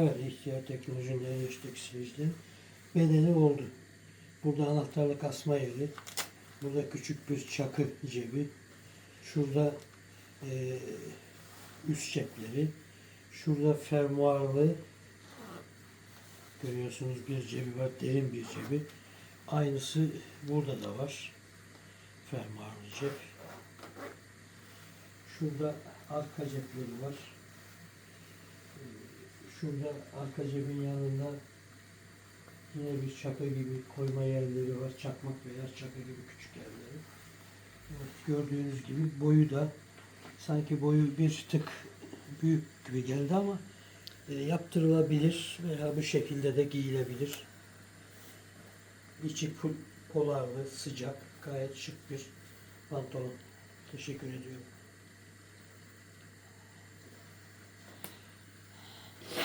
Evet, ihtiyar teknolojinin üst teknolojinin bedeni oldu. Burada anahtarlık asma yeri, burada küçük bir çakı cebi, şurada eee üst cepleri, şurada fermuarlı görüyorsunuz bir cebi var, derin bir cebi. Aynısı burada da var. Fermuarlı cep. Şurada arka cepleri var. Şurada arka cebin yanında yine bir çakı gibi koyma yerleri var. Çakmak veya çakı gibi küçük yerleri. Evet, gördüğünüz gibi boyu da sanki boyu bir tık büyük gibi geldi ama e, yaptırılabilir veya bu şekilde de giyilebilir. İçi full polarlı, sıcak, gayet şık bir pantolon. Teşekkür ediyorum.